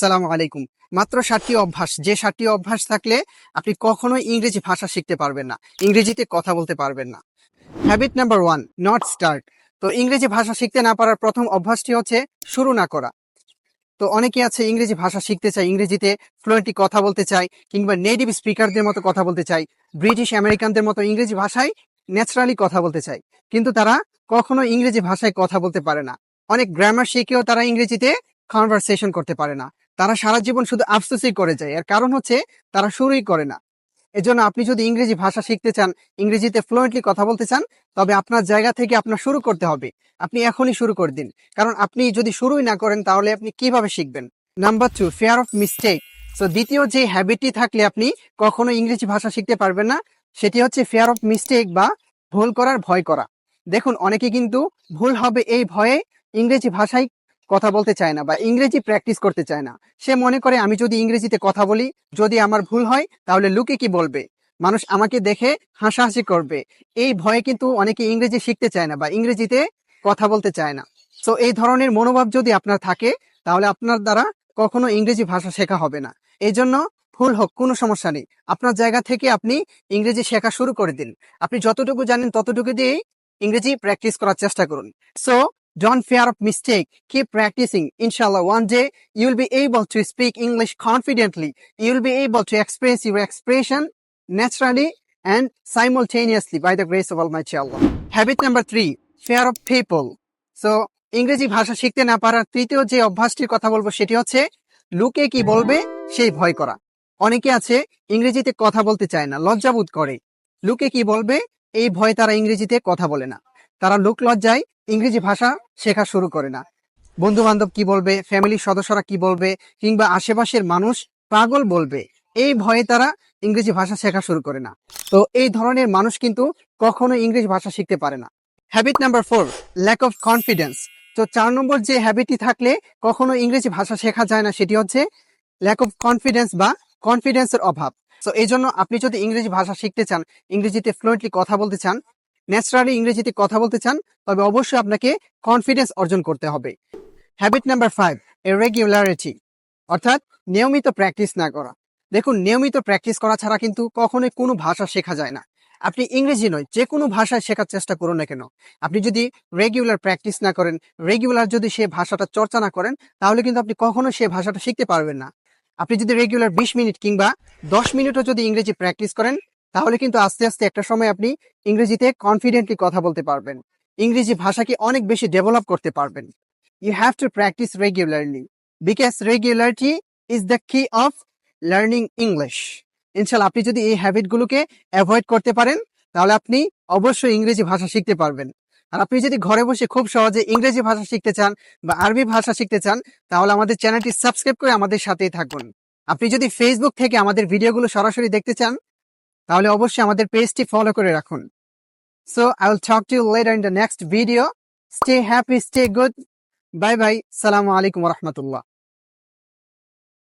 সালাম আলাইকুম। মাত্র ষাটটি অভ্যাস, যে ষাটটি অভ্যাস থাকলে আপনি কখনোই ইংরেজি ভাষা শিখতে পারবেন না, ইংরেজিতে কথা বলতে পারবেন না। Habit number one not start তো ইংরেজি ভাষা শিখতে না পারার প্রথম অভ্যাসটি হচ্ছে শুরু না করা। তো অনেকে আছে ইংরেজি ভাষা শিখতে চায়, ইংরেজিতে ফ্লুয়েন্টলি কথা বলতে চায়, কিংবা নেটিভ স্পিকারদের মতো কথা বলতে চায় ব্রিটিশ আমেরিকানদের মতো ইংরেজি ভাষায় ন্যাচারালি কথা বলতে চায়, কিন্তু তারা কখনো ইংরেজি ভাষায় কথা বলতে পারে না। অনেক গ্রামার শিখেও তারা ইংরেজিতে কনভারসেশন করতে পারে না। তারা সারা জীবন শুধু আফসোসই করে যায়। এর কারণ হচ্ছে তারা শুরুই করে না। এজন্য আপনি যদি ইংরেজি ভাষা শিখতে চান, ইংরেজিতে ফ্লুয়েন্টলি কথা বলতে চান, তবে আপনার জায়গা থেকে আপনার শুরু করতে হবে। আপনি এখনই শুরু করে দিন। কারণ আপনি যদি শুরুই না করেন, তাহলে আপনি কীভাবে শিখবেন? Number two fear of mistake তো দ্বিতীয় যে হ্যাবিটটি থাকলে আপনি কখনো ইংরেজি ভাষা শিখতে পারবেন না, সেটি হচ্ছে ফেয়ার অফ মিস্টেক বা ভুল করার ভয় করা। দেখুন, অনেকে কিন্তু ভুল হবে এই ভয়ে ইংরেজি ভাষায় কথা বলতে চায় না বা ইংরেজি প্র্যাকটিস করতে চায় না। সে মনে করে, আমি যদি ইংরেজিতে কথা বলি, যদি আমার ভুল হয়, তাহলে লুকে কি বলবে? মানুষ আমাকে দেখে হাসাহাসি করবে। এই ভয়ে কিন্তু অনেকে ইংরেজি শিখতে চায় না বা ইংরেজিতে কথা বলতে চায় না। তো এই ধরনের মনোভাব যদি আপনার থাকে, তাহলে আপনার দ্বারা কখনো ইংরেজি ভাষা শেখা হবে না। এই জন্য ভুল হোক, কোনো সমস্যা নেই। আপনার জায়গা থেকে আপনি ইংরেজি শেখা শুরু করে দিন। আপনি যতটুকু জানেন, ততটুকু দিয়েই ইংরেজি প্র্যাকটিস করার চেষ্টা করুন। So don't fear of mistake keep practicing inshallah one day you will be able to speak english confidently you will be able to express your expression naturally and simultaneously by the grace of almighty allah habit number 3 fear of people so ইংরেজি ভাষা শিখতে না পারার তৃতীয় যে অভ্যাসটির কথা বলব সেটি হচ্ছে লোকে কি বলবে সেই ভয় করা অনেকে আছে ইংরেজিতে কথা বলতে চায় না লজ্জাবোধ করে লোকে কি বলবে এই ভয়ে তারা ইংরেজিতে কথা বলে না তারা লোক লজ্জায় ইংরেজি ভাষা শেখা শুরু করে না। বন্ধু বান্ধব কি বলবে, ফ্যামিলির সদস্যরা কি বলবে, কিংবা আশেপাশের মানুষ পাগল বলবে, এই ভয়ে তারা ইংরেজি ভাষা শেখা শুরু করে না। তো এই ধরনের মানুষ কিন্তু কখনো ইংরেজি ভাষা শিখতে পারে না। Habit number four lack of confidence তো চার নম্বর যে হ্যাবিটটি থাকলে কখনো ইংরেজি ভাষা শেখা যায় না, সেটি হচ্ছে ল্যাক অফ কনফিডেন্স বা কনফিডেন্সের অভাব। তো এই জন্য আপনি যদি ইংরেজি ভাষা শিখতে চান, ইংরেজিতে ফ্লুয়েন্টলি কথা বলতে চান ন্যাচারালি ইংরেজিতে কথা বলতে চান, তবে অবশ্যই আপনাকে কনফিডেন্স অর্জন করতে হবে। Habit number five a regularity অর্থাৎ নিয়মিত প্র্যাকটিস না করা। দেখুন, নিয়মিত প্র্যাকটিস করা ছাড়া কিন্তু কখনোই কোনো ভাষা শেখা যায় না। আপনি ইংরেজি নয়, যে কোনো ভাষায় শেখার চেষ্টা করুন না কেন। আপনি যদি রেগুলার প্র্যাকটিস না করেন রেগুলার যদি সে ভাষাটা চর্চা না করেন, তাহলে কিন্তু আপনি কখনো সে ভাষাটা শিখতে পারবেন না। আপনি যদি রেগুলার বিশ মিনিট কিংবা দশ মিনিটও যদি ইংরেজি প্র্যাকটিস করেন তাহলে কিন্তু আস্তে আস্তে একটা সময় আপনি ইংরেজিতে কনফিডেন্টলি কথা বলতে পারবেন। ইংরেজি ভাষাকে অনেক বেশি ডেভেলপ করতে পারবেন। You have to practice regularly because regularity is the key of learning English ইনশাল্লাহ, আপনি যদি এই হ্যাবিটগুলোকে অ্যাভয়েড করতে পারেন, তাহলে আপনি অবশ্যই ইংরেজি ভাষা শিখতে পারবেন। আর আপনি যদি ঘরে বসে খুব সহজে ইংরেজি ভাষা শিখতে চান বা আরবি ভাষা শিখতে চান, তাহলে আমাদের চ্যানেলটি সাবস্ক্রাইব করে আমাদের সাথেই থাকুন। আপনি যদি ফেসবুক থেকে আমাদের ভিডিওগুলো সরাসরি দেখতে চান তাহলে অবশ্যই আমাদের পেজটি ফলো করে রাখুন। So I will talk to you later in the next video stay happy stay good bye bye সালামু আলাইকুম রহমতুল্লাহ